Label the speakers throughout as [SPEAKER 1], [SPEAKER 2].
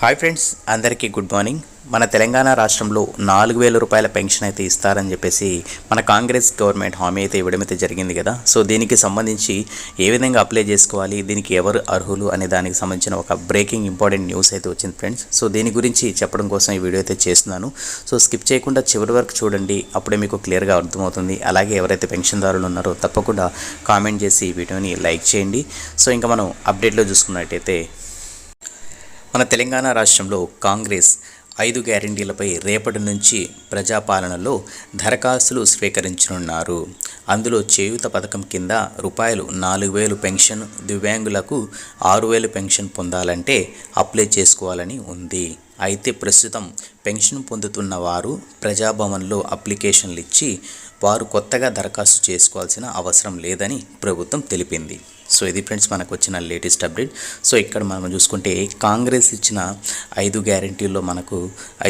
[SPEAKER 1] Hi friends అందరికీ good morning మన తెలంగాణ రాష్ట్రంలో నాలుగు వేల రూపాయల పెన్షన్ అయితే ఇస్తారని చెప్పేసి మన కాంగ్రెస్ గవర్నమెంట్ హామీ అయితే ఇవ్వడం అయితే జరిగింది కదా. సో దీనికి సంబంధించి ఏ విధంగా అప్లై చేసుకోవాలి దీనికి ఎవరు అర్హులు అనే దానికి సంబంధించిన ఒక బ్రేకింగ్ ఇంపార్టెంట్ న్యూస్ అయితే వచ్చింది ఫ్రెండ్స్ సో దీని గురించి చెప్పడం కోసం ఈ వీడియో అయితే చేస్తున్నాను. సో స్కిప్ చేయకుండా చివరి వరకు చూడండి అప్పుడే మీకు క్లియర్గా అర్థమవుతుంది. అలాగే ఎవరైతే పెన్షన్దారులు ఉన్నారో తప్పకుండా కామెంట్ చేసి ఈ వీడియోని లైక్ చేయండి. సో ఇంకా మనం అప్డేట్లో చూసుకున్నట్టయితే మన తెలంగాణ రాష్ట్రంలో కాంగ్రెస్ ఐదు గ్యారంటీలపై రేపటి నుంచి ప్రజాపాలనలో దరఖాస్తులు స్వీకరించనున్నారు. అందులో చేయూత పథకం కింద రూపాయలు నాలుగు వేలు పెన్షన్ దివ్యాంగులకు ఆరు వేలు పెన్షన్ పొందాలంటే అప్లై చేసుకోవాలని ఉంది. అయితే ప్రస్తుతం పెన్షన్ పొందుతున్న వారు ప్రజాభవన్లో అప్లికేషన్లు ఇచ్చి వారు కొత్తగా దరఖాస్తు చేసుకోవాల్సిన అవసరం లేదని ప్రభుత్వం తెలిపింది. సో ఇది ఫ్రెండ్స్ మనకు వచ్చిన లేటెస్ట్ అప్డేట్. సో ఇక్కడ మనం చూసుకుంటే కాంగ్రెస్ ఇచ్చిన ఐదు గ్యారంటీల్లో మనకు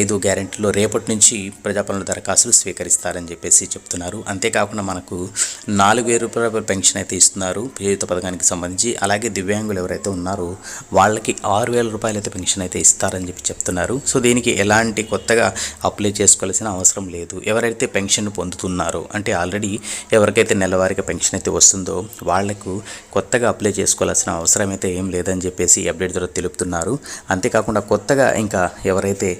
[SPEAKER 1] ఐదు గ్యారంటీలో రేపటి నుంచి ప్రజాపాలన దరఖాస్తులు స్వీకరిస్తారని చెప్పేసి చెప్తున్నారు. అంతేకాకుండా మనకు నాలుగు వేల రూపాయల పెన్షన్ అయితే ఇస్తున్నారు. చేయుత పథకానికి సంబంధించి అలాగే దివ్యాంగులు ఎవరైతే ఉన్నారో వాళ్ళకి ఆరు వేల రూపాయలు అయితే పెన్షన్ అయితే ఇస్తారని చెప్పి చెప్తున్నారు. సో దీనికి ఎలాంటి కొత్తగా అప్లై చేసుకోవాల్సిన అవసరం లేదు. ఎవరైతే పెన్షన్ పొందుతున్నారో అంటే ఆల్రెడీ ఎవరికైతే నెలవారీగా పెన్షన్ అయితే వస్తుందో వాళ్ళకు కొత్తగా అప్లై చేసుకోవాల్సిన అవసరం అయితే ఏం లేదని చెప్పేసి అప్డేట్ ద్వారా తెలుపుతున్నారు. అంతేకాకుండా కొత్తగా ఇంకా ఎవరైతే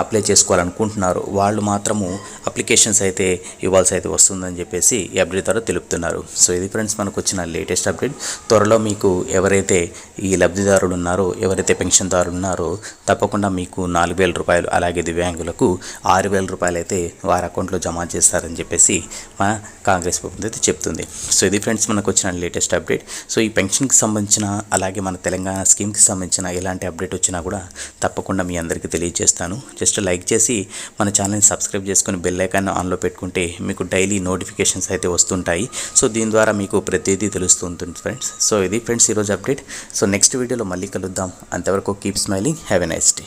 [SPEAKER 1] అప్లై చేసుకోవాలనుకుంటున్నారో. వాళ్ళు మాత్రము అప్లికేషన్స్ అయితే ఇవ్వాల్సి అయితే వస్తుందని చెప్పేసి ఈ అప్డేట్ ద్వారా తెలుపుతున్నారు. సో ఇది ఫ్రెండ్స్ మనకు వచ్చిన లేటెస్ట్ అప్డేట్. త్వరలో మీకు ఎవరైతే ఈ లబ్ధిదారులు ఉన్నారో ఎవరైతే పెన్షన్దారులు ఉన్నారో తప్పకుండా మీకు నాలుగు వేల రూపాయలు అలాగే దివ్యాంగులకు ఆరు వేల రూపాయలు అయితే వారి అకౌంట్లో జమ చేస్తారని చెప్పేసి మన కాంగ్రెస్ ప్రభుత్వం అయితే చెప్తుంది. సో ఇది ఫ్రెండ్స్ మనకు వచ్చిన లేటెస్ట్ అప్డేట్. సో ఈ పెన్షన్కి సంబంధించిన అలాగే మన తెలంగాణ స్కీమ్కి సంబంధించిన ఎలాంటి అప్డేట్ వచ్చినా కూడా తప్పకుండా మీ అందరికీ తెలియజేస్తాను. జస్ట్ లైక్ చేసి మన ఛానల్ని సబ్స్క్రైబ్ చేసుకొని బెల్ ఐకాన్ ఆన్లో పెట్టుకుంటే మీకు డైలీ నోటిఫికేషన్స్ అయితే వస్తుంటాయి. సో దీని ద్వారా మీకు ప్రతిదీ తెలుస్తుంటుంది ఫ్రెండ్స్. సో ఇది ఫ్రెండ్స్ ఈరోజు అప్డేట్. సో నెక్స్ట్ వీడియోలో మళ్ళీ కలుద్దాం. అంతవరకు keep smiling. Have a nice day.